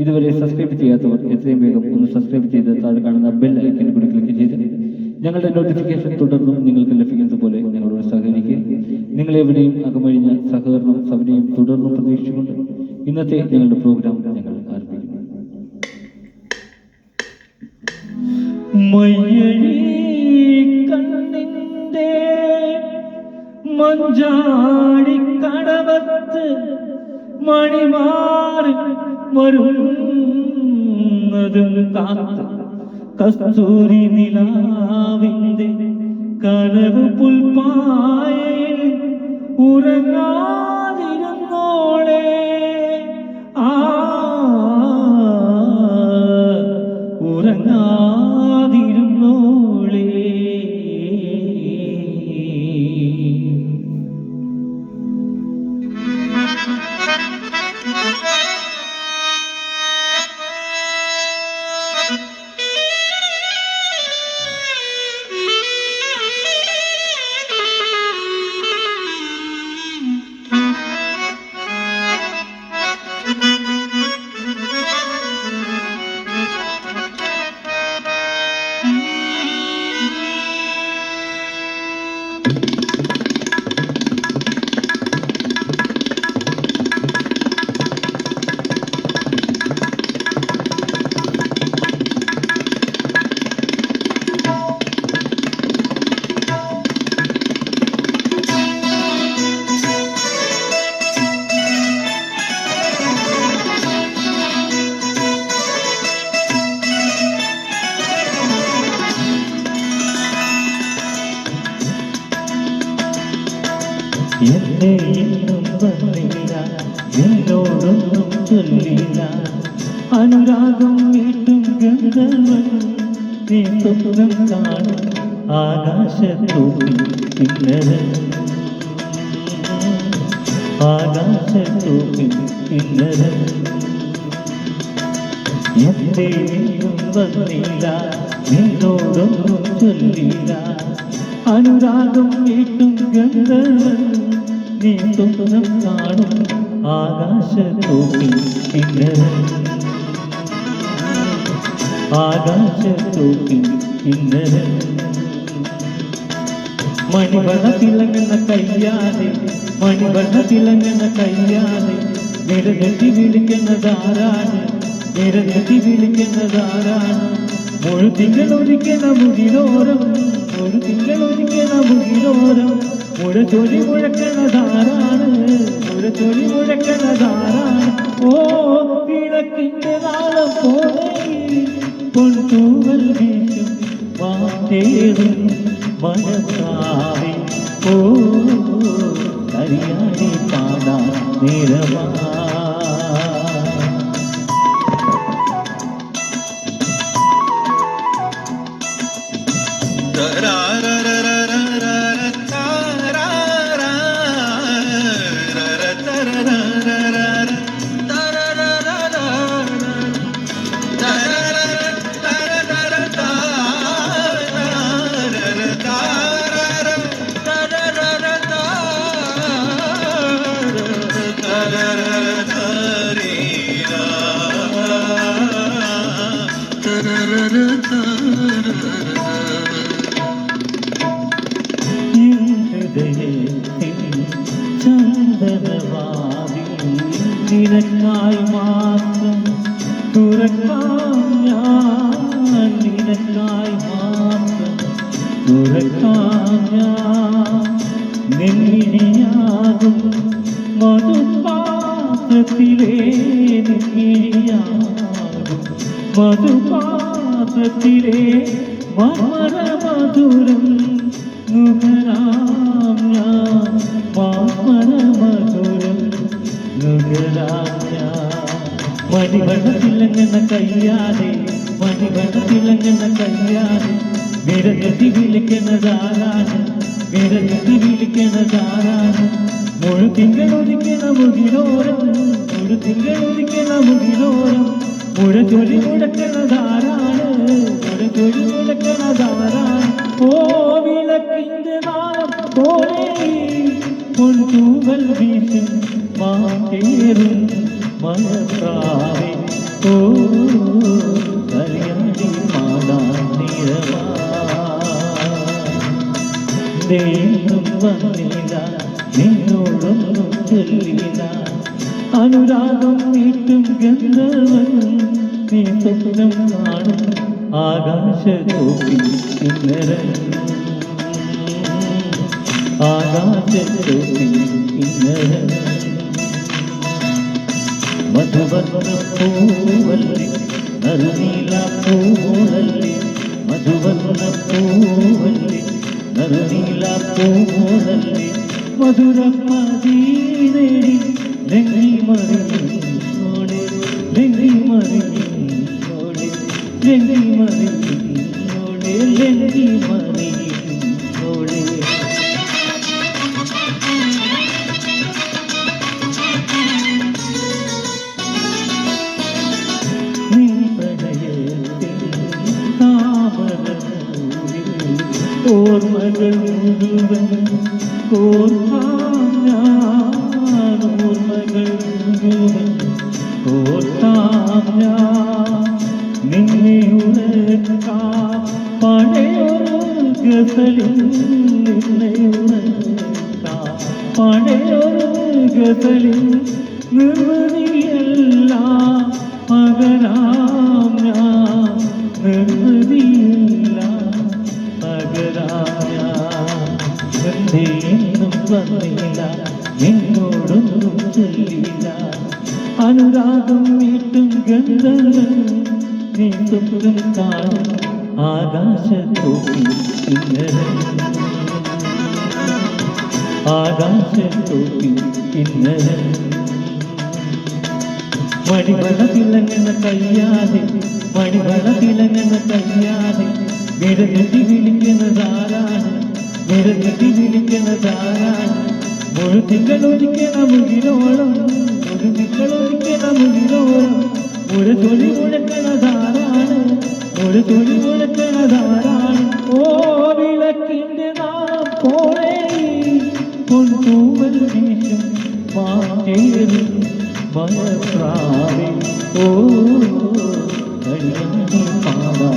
ഇതുവരെ സബ്സ്ക്രൈബ് ചെയ്യാത്തവർ എത്രയും വേഗം ഒന്ന് സബ്സ്ക്രൈബ് ചെയ്ത് താഴെ കാണുന്ന ബെൽ ഐക്കൺ കൂടി ക്ലിക്ക് ചെയ്ത് ഞങ്ങളുടെ നോട്ടിഫിക്കേഷൻ തുടർന്നും നിങ്ങൾക്ക് ലഭിക്കുന്നത് പോലെ ഞങ്ങളോട് സഹകരിക്കുക. നിങ്ങളെവിടെയും അകമഴിഞ്ഞ സഹകരണം സഭയും തുടർന്നും പ്രതീക്ഷിച്ചുകൊണ്ട് ഇന്നത്തെ ഞങ്ങളുടെ പ്രോഗ്രാം ഞങ്ങൾ ആരംഭിക്കുന്നു മഞ്ചാടി കടവത്ത് മണിമാറി വരുന്നതും കാത്ത് കസ്തൂരി നിലാവിന്റെ കനവ് പുൽപ്പായ ഉറങ്ങാതിരുന്നോളെ എന്നെ ഇന്നും വന്നില്ല. എന്നോടൊന്നും ചൊല്ലില്ല. അനുരാഗം വീട്ടും ഗന്ധർവൻ നീ സ്വപ്നം കാണും. ആകാശത്തോപ്പിൽ കിന്നരൻ. ആകാശത്തോപ്പിൽ കിന്നരൻ. എന്റെ ഇന്നും വന്നില്ല. നിന്നോടൊന്നും ചൊല്ലില്ല. അനുരാഗം വീട്ടും ഗന്ധർവൻ നീ സ്വപ്നം കാണും ആകാശത്തോപ്പിൽ കിന്നരൻ. ആകാശത്തോപ്പിൽ കിന്നരൻ. മണിവണ തിളങ്ങുന്ന കയ്യാതെ മണിവണ തിളങ്ങുന്ന കയ്യാതെ നിരനെത്തി വിളിക്കുന്നതാരാണ് നിരനെത്തി വിളിക്കുന്നതാരാണ്? മുഴുതികൾ ഒരിക്കണ മുകിലോരം ഒരു തിങ്കൾ ഒരിക്കണ മുകിലോരം മുഴച്ചൊലി മുഴക്കണതാരാണ് മുഴച്ചൊലി മുഴക്കണതാരാണ് ഓ കിഴക്കിന്റെ നാളം പോലെ മനസാവി ഓ ചന്ദനവാതിൽ നിനക്കായി മാത്രം തുറക്കാം ഞാൻ. മാത്രം തുറക്കാം ഞാൻ. നെല്ലിയാകും മധുപാത്രത്തിലേ നെല്ലിയാകും മധുപാത്രത്തിലെ മധുരം നുകരാം ഞാൻ. മർമര മധുരം നുകരാം ഞാൻ മണിവണ്ണത്തിലങ്ങുന്ന കയ്യാതെ മണിവണ്ണത്തിലങ്ങുന്ന കയ്യാതെ വിരകത്തി വിളിക്കുന്നതാരാണ് വിരകത്തി വിളിക്കുന്നതാരാണ്? മുഴു തിങ്കൾ ഉദിക്കണ മുകിലോരം മുഴു തിങ്കൾ ഉദിക്കണ മുകിലോരം മുഴ ചൊലി മുടക്കണതാരാണ് മുഴ ചൊലി മുടക്കണതാരാണ് ഓ വിളക്കിന്റെ നാളം പോലെ പൊൻതൂവൽ വീശും മാറ്റേറും മലപ്രാവേ ഓ കല്യാണി പാടാൻ നിറവാ ദൈവം വന്നില്ല നിന്നോടൊന്നും ചൊല്ലില്ല. അനുരാഗം വീട്ടും ഗന്ധർവൻ നീ സ്വപ്നം കാണും ആകാശ ആകാശത്തോപ്പിൽ കിന്നരൻ മധുവർണ പൂവല്ലേ നറുനീല പൂവല്ലേ മധുവർണ പൂവല്ലേ നറുനീല പൂവല്ലി മധുരപ്പതീനേടി ലെങ്ങി മറിയോടെ ലെങ്ങി മറിയോടെ ലെങ്ങി മറിയോടെ ലെങ്ങി മറിയോടെ ഓർമ്മകൾ മുഴുവൻ കോർത്താം ഞാൻ ഓർമ്മകൾ മുഴുവൻ കോർത്താം ഞാൻ നിന്നെ ഉണർത്താം പഴയൊരു ഗസലിൽ നിന്നെ ഉണർത്താം പഴയൊരു ഗസലിൽ പകരാം ഞാൻ. നിർവൃതിയില്ല വന്നില്ല. നിന്നോടൊന്നും ചൊല്ലില്ല അനുരാഗം വീട്ടും ഗന്ധർവൻ നീ സ്വപ്നം കാണും ആകാശത്തോപ്പി ഇന്നലെ. ആകാശത്തോപ്പി ഇന്നലെ. മണിവള തിളങ്ങുന്ന കയ്യാതെ മണിവള തിളങ്ങുന്ന കയ്യാതെ വിരഞ്ഞെത്തി വിളിക്കുന്നതാരാണ് വിരഞ്ഞെത്തി വിളിക്കുന്നതാരാണ് മുഴുതിങ്കൾ ഒരിക്കണ മുകിലോളം മുഴുതിങ്കൾ ഒരിക്കണ മുകിലോളം ഒരു തൊലി മുഴക്കണതാരാണ് ഒരു തൊലി മുഴക്കണതാരാണ് ഓ വിളക്കിന്റെ നാം പോലെ പൊൻതൂവൽ വീശും മാറ്റേറും മലപ്രാവേ ഓ കല്യാണി പാവാ